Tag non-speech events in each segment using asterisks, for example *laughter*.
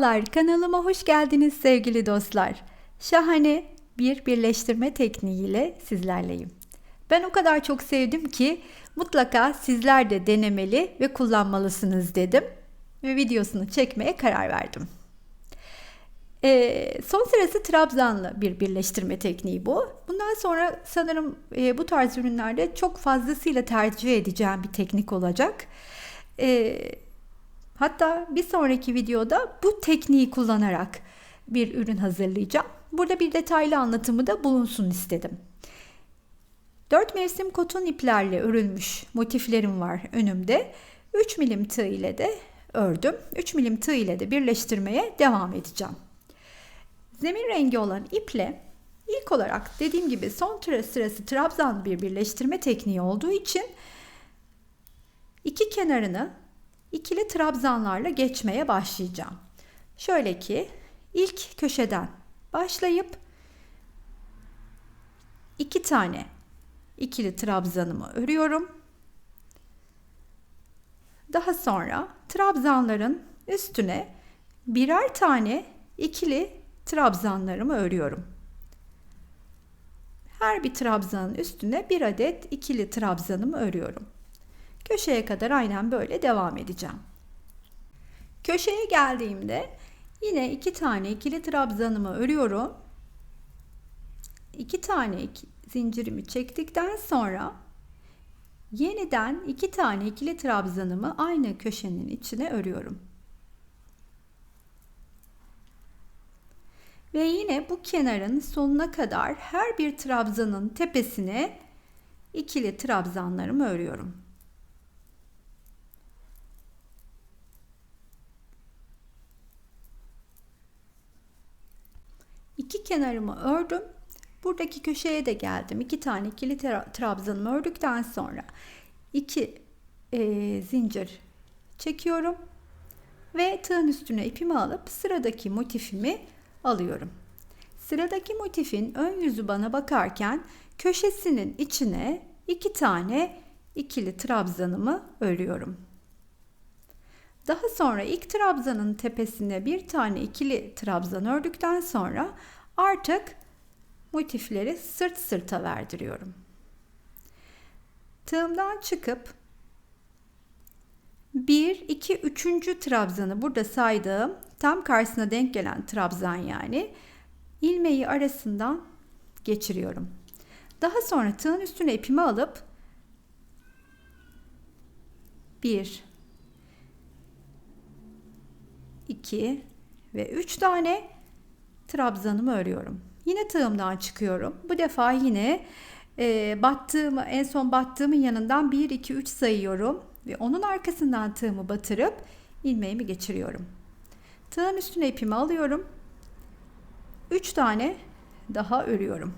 Merhabalar, kanalıma hoş geldiniz sevgili dostlar. Şahane bir birleştirme tekniğiyle sizlerleyim. Ben o kadar çok sevdim ki mutlaka sizler de denemeli ve kullanmalısınız dedim ve videosunu çekmeye karar verdim. E, son sırası trabzanlı bir birleştirme tekniği bu. Bundan sonra sanırım e, bu tarz ürünlerde çok fazlasıyla tercih edeceğim bir teknik olacak. E, hatta bir sonraki videoda bu tekniği kullanarak bir ürün hazırlayacağım. Burada bir detaylı anlatımı da bulunsun istedim. 4 mevsim koton iplerle örülmüş motiflerim var önümde. 3 milim tığ ile de ördüm. 3 milim tığ ile de birleştirmeye devam edeceğim. Zemin rengi olan iple ilk olarak dediğim gibi son tıra sırası trabzan bir birleştirme tekniği olduğu için iki kenarını ikili trabzanlarla geçmeye başlayacağım. Şöyle ki ilk köşeden başlayıp iki tane ikili trabzanımı örüyorum. Daha sonra trabzanların üstüne birer tane ikili trabzanlarımı örüyorum. Her bir trabzanın üstüne bir adet ikili trabzanımı örüyorum. Köşeye kadar aynen böyle devam edeceğim. Köşeye geldiğimde yine iki tane ikili trabzanımı örüyorum. İki tane zincirimi çektikten sonra yeniden iki tane ikili trabzanımı aynı köşenin içine örüyorum. Ve yine bu kenarın sonuna kadar her bir trabzanın tepesine ikili trabzanlarımı örüyorum. İki kenarımı ördüm. Buradaki köşeye de geldim. İki tane ikili trabzanımı ördükten sonra iki e, zincir çekiyorum ve tığın üstüne ipimi alıp sıradaki motifimi alıyorum. Sıradaki motifin ön yüzü bana bakarken köşesinin içine iki tane ikili trabzanımı örüyorum. Daha sonra ilk trabzanın tepesine bir tane ikili trabzan ördükten sonra artık motifleri sırt sırta verdiriyorum. Tığımdan çıkıp 1, 2, 3. trabzanı burada saydığım tam karşısına denk gelen trabzan yani ilmeği arasından geçiriyorum. Daha sonra tığın üstüne ipimi alıp 1 2 ve 3 tane trabzanımı örüyorum. Yine tığımdan çıkıyorum. Bu defa yine e, battığımı en son battığımın yanından 1 2 3 sayıyorum ve onun arkasından tığımı batırıp ilmeğimi geçiriyorum. Tığın üstüne ipimi alıyorum. 3 tane daha örüyorum.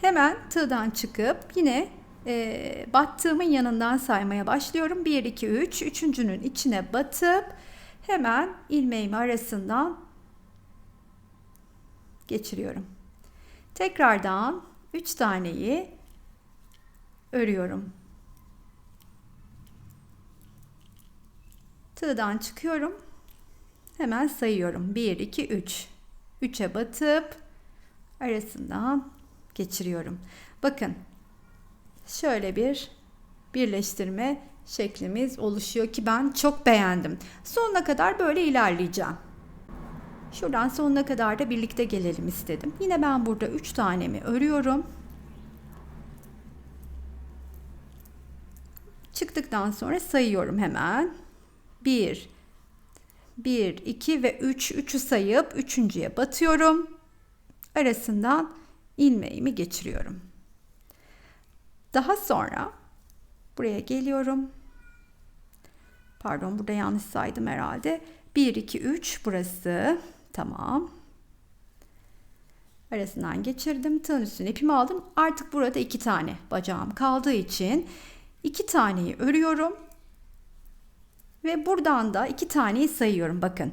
Hemen tığdan çıkıp yine e, battığımın yanından saymaya başlıyorum. 1, 2, 3. Üçüncünün içine batıp hemen ilmeğimi arasından geçiriyorum. Tekrardan 3 taneyi örüyorum. Tığdan çıkıyorum. Hemen sayıyorum. 1 2 3. 3'e batıp arasından geçiriyorum. Bakın. Şöyle bir birleştirme şeklimiz oluşuyor ki ben çok beğendim. Sonuna kadar böyle ilerleyeceğim. Şuradan sonuna kadar da birlikte gelelim istedim. Yine ben burada 3 tanemi örüyorum. Çıktıktan sonra sayıyorum hemen. 1 1 2 ve 3 3'ü sayıp üçüncüye batıyorum. Arasından ilmeğimi geçiriyorum. Daha sonra buraya geliyorum. Pardon burada yanlış saydım herhalde. 1 2 3 burası. Tamam. Arasından geçirdim. Tığın üstüne ipimi aldım. Artık burada iki tane bacağım kaldığı için iki taneyi örüyorum. Ve buradan da iki taneyi sayıyorum. Bakın.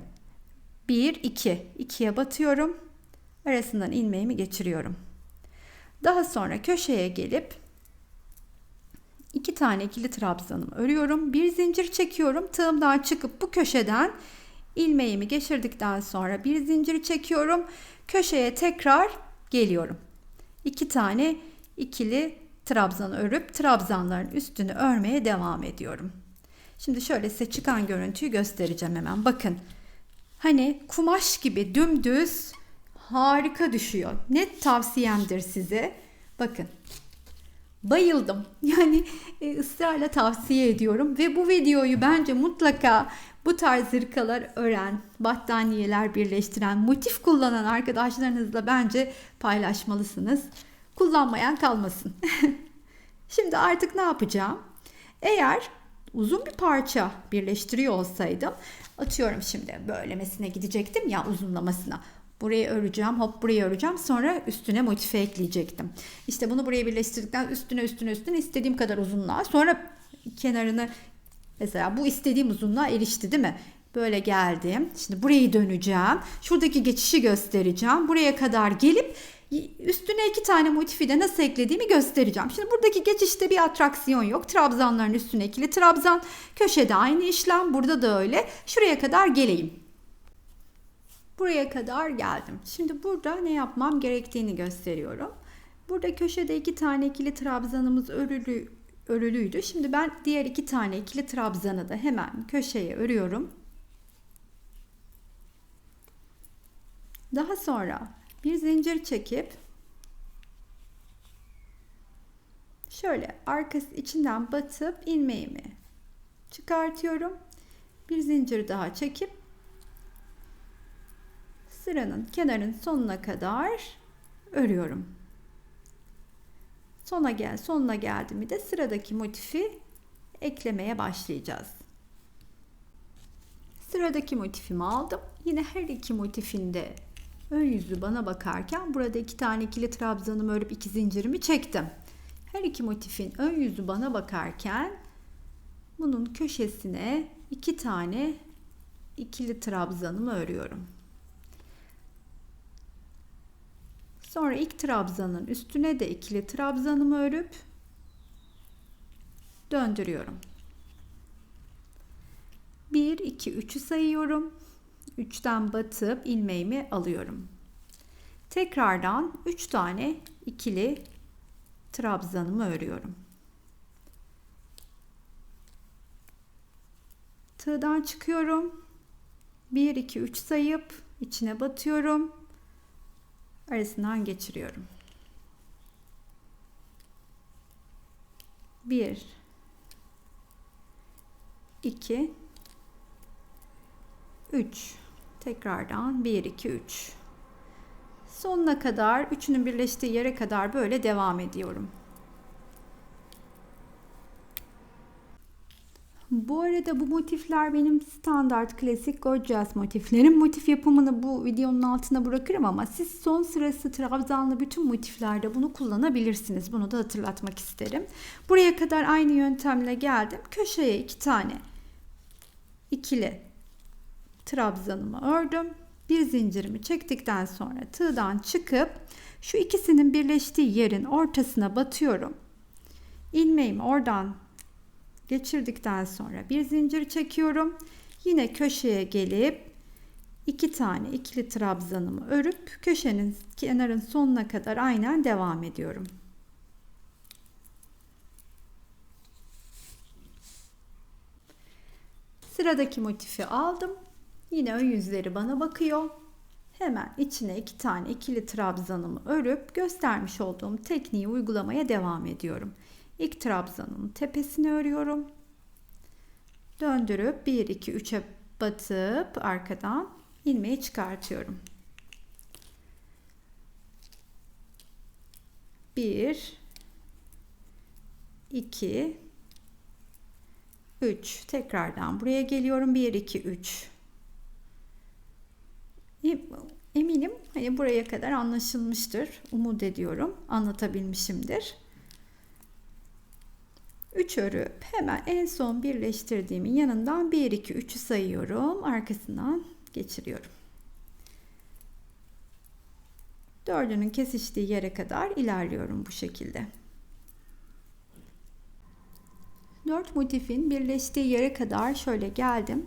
1, 2. 2'ye batıyorum. Arasından ilmeğimi geçiriyorum. Daha sonra köşeye gelip iki tane ikili trabzanımı örüyorum. Bir zincir çekiyorum. Tığımdan çıkıp bu köşeden ilmeğimi geçirdikten sonra bir zincir çekiyorum. Köşeye tekrar geliyorum. İki tane ikili trabzan örüp trabzanların üstünü örmeye devam ediyorum. Şimdi şöyle size çıkan görüntüyü göstereceğim hemen. Bakın. Hani kumaş gibi dümdüz harika düşüyor. Net tavsiyemdir size. Bakın. Bayıldım. *laughs* Yani e, ısrarla tavsiye ediyorum ve bu videoyu bence mutlaka bu tarz hırkalar ören, battaniyeler birleştiren, motif kullanan arkadaşlarınızla bence paylaşmalısınız. Kullanmayan kalmasın. *laughs* Şimdi artık ne yapacağım? Eğer uzun bir parça birleştiriyor olsaydım atıyorum şimdi böylemesine gidecektim ya uzunlamasına. Burayı öreceğim, hop burayı öreceğim. Sonra üstüne motife ekleyecektim. İşte bunu buraya birleştirdikten üstüne üstüne üstüne istediğim kadar uzunluğa. Sonra kenarını mesela bu istediğim uzunluğa erişti değil mi? Böyle geldim. Şimdi burayı döneceğim. Şuradaki geçişi göstereceğim. Buraya kadar gelip üstüne iki tane motifi de nasıl eklediğimi göstereceğim. Şimdi buradaki geçişte bir atraksiyon yok. Trabzanların üstüne ikili trabzan. Köşede aynı işlem. Burada da öyle. Şuraya kadar geleyim. Buraya kadar geldim. Şimdi burada ne yapmam gerektiğini gösteriyorum. Burada köşede iki tane ikili trabzanımız örülü, örülüydü. Şimdi ben diğer iki tane ikili trabzanı da hemen köşeye örüyorum. Daha sonra bir zincir çekip şöyle arkası içinden batıp ilmeğimi çıkartıyorum. Bir zincir daha çekip sıranın kenarın sonuna kadar örüyorum. Sona gel, sonuna geldi mi de sıradaki motifi eklemeye başlayacağız. Sıradaki motifimi aldım. Yine her iki motifinde ön yüzü bana bakarken burada iki tane ikili trabzanımı örüp iki zincirimi çektim. Her iki motifin ön yüzü bana bakarken bunun köşesine iki tane ikili trabzanımı örüyorum. Sonra ilk trabzanın üstüne de ikili trabzanımı örüp döndürüyorum. 1 2 3'ü sayıyorum. 3'ten batıp ilmeğimi alıyorum. Tekrardan 3 tane ikili trabzanımı örüyorum. Tığdan çıkıyorum. 1 2 3 sayıp içine batıyorum. Arasından geçiriyorum. 1 2 3 Tekrardan 1 2 3. Sonuna kadar üçünün birleştiği yere kadar böyle devam ediyorum. Bu arada bu motifler benim standart klasik gorgeous motiflerim. Motif yapımını bu videonun altına bırakırım ama siz son sırası trabzanlı bütün motiflerde bunu kullanabilirsiniz. Bunu da hatırlatmak isterim. Buraya kadar aynı yöntemle geldim. Köşeye iki tane ikili trabzanımı ördüm. Bir zincirimi çektikten sonra tığdan çıkıp şu ikisinin birleştiği yerin ortasına batıyorum. İlmeğimi oradan geçirdikten sonra bir zincir çekiyorum. Yine köşeye gelip iki tane ikili trabzanımı örüp köşenin kenarın sonuna kadar aynen devam ediyorum. Sıradaki motifi aldım. Yine ön yüzleri bana bakıyor. Hemen içine iki tane ikili trabzanımı örüp göstermiş olduğum tekniği uygulamaya devam ediyorum. İlk trabzanın tepesini örüyorum. Döndürüp 1 2 3'e batıp arkadan ilmeği çıkartıyorum. 1 2 3 tekrardan buraya geliyorum 1 2 3 Eminim hani buraya kadar anlaşılmıştır. Umut ediyorum. Anlatabilmişimdir. 3 örüp hemen en son birleştirdiğimin yanından 1 2 3'ü sayıyorum. Arkasından geçiriyorum. Dördünün kesiştiği yere kadar ilerliyorum bu şekilde. dört motifin birleştiği yere kadar şöyle geldim.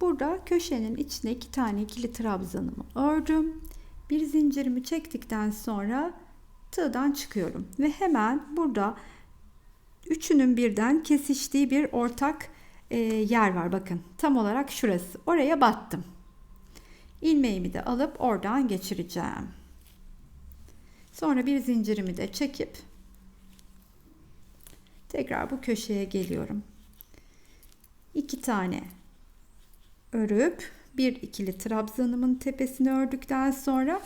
Burada köşenin içine iki tane ikili trabzanımı ördüm. Bir zincirimi çektikten sonra tığdan çıkıyorum ve hemen burada üçünün birden kesiştiği bir ortak e, yer var. Bakın tam olarak şurası. Oraya battım. İlmeğimi de alıp oradan geçireceğim. Sonra bir zincirimi de çekip tekrar bu köşeye geliyorum. İki tane örüp bir ikili trabzanımın tepesini ördükten sonra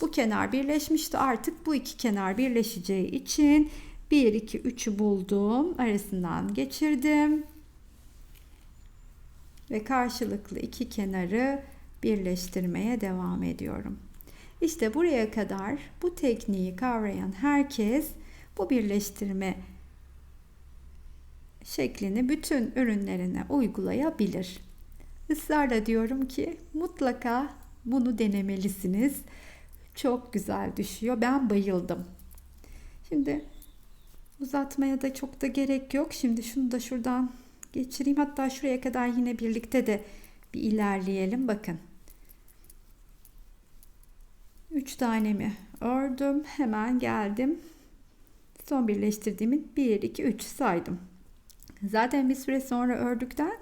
bu kenar birleşmişti. Artık bu iki kenar birleşeceği için 1 2 3'ü buldum arasından geçirdim ve karşılıklı iki kenarı birleştirmeye devam ediyorum. İşte buraya kadar bu tekniği kavrayan herkes bu birleştirme şeklini bütün ürünlerine uygulayabilir. Israrla diyorum ki mutlaka bunu denemelisiniz. Çok güzel düşüyor. Ben bayıldım. Şimdi uzatmaya da çok da gerek yok. Şimdi şunu da şuradan geçireyim. Hatta şuraya kadar yine birlikte de bir ilerleyelim. Bakın. 3 tanemi ördüm. Hemen geldim. Son birleştirdiğimi 1 2 3 saydım. Zaten bir süre sonra ördükten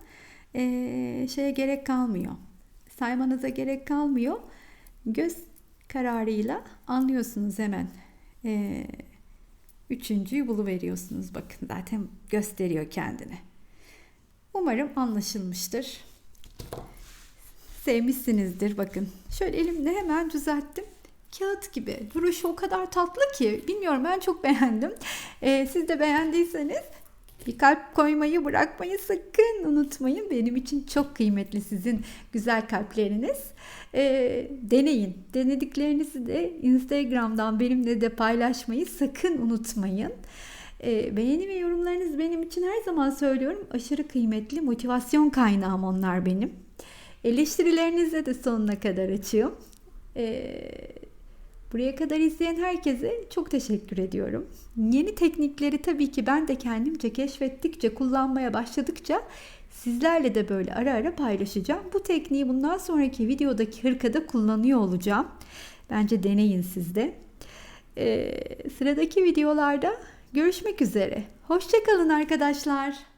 ee, şeye gerek kalmıyor. Saymanıza gerek kalmıyor. Göz kararıyla anlıyorsunuz hemen. Ee, üçüncüyü buluveriyorsunuz. Bakın zaten gösteriyor kendini. Umarım anlaşılmıştır. Sevmişsinizdir bakın. Şöyle elimle hemen düzelttim. Kağıt gibi. Duruşu o kadar tatlı ki. Bilmiyorum ben çok beğendim. Ee, siz de beğendiyseniz bir kalp koymayı bırakmayı sakın unutmayın. Benim için çok kıymetli sizin güzel kalpleriniz. E, deneyin. Denediklerinizi de Instagram'dan benimle de paylaşmayı sakın unutmayın. E, beğeni ve yorumlarınız benim için her zaman söylüyorum aşırı kıymetli motivasyon kaynağım onlar benim. Eleştirilerinize de sonuna kadar açığım. Eee Buraya kadar izleyen herkese çok teşekkür ediyorum. Yeni teknikleri tabii ki ben de kendimce keşfettikçe, kullanmaya başladıkça sizlerle de böyle ara ara paylaşacağım. Bu tekniği bundan sonraki videodaki hırkada kullanıyor olacağım. Bence deneyin siz de. Ee, sıradaki videolarda görüşmek üzere. Hoşçakalın arkadaşlar.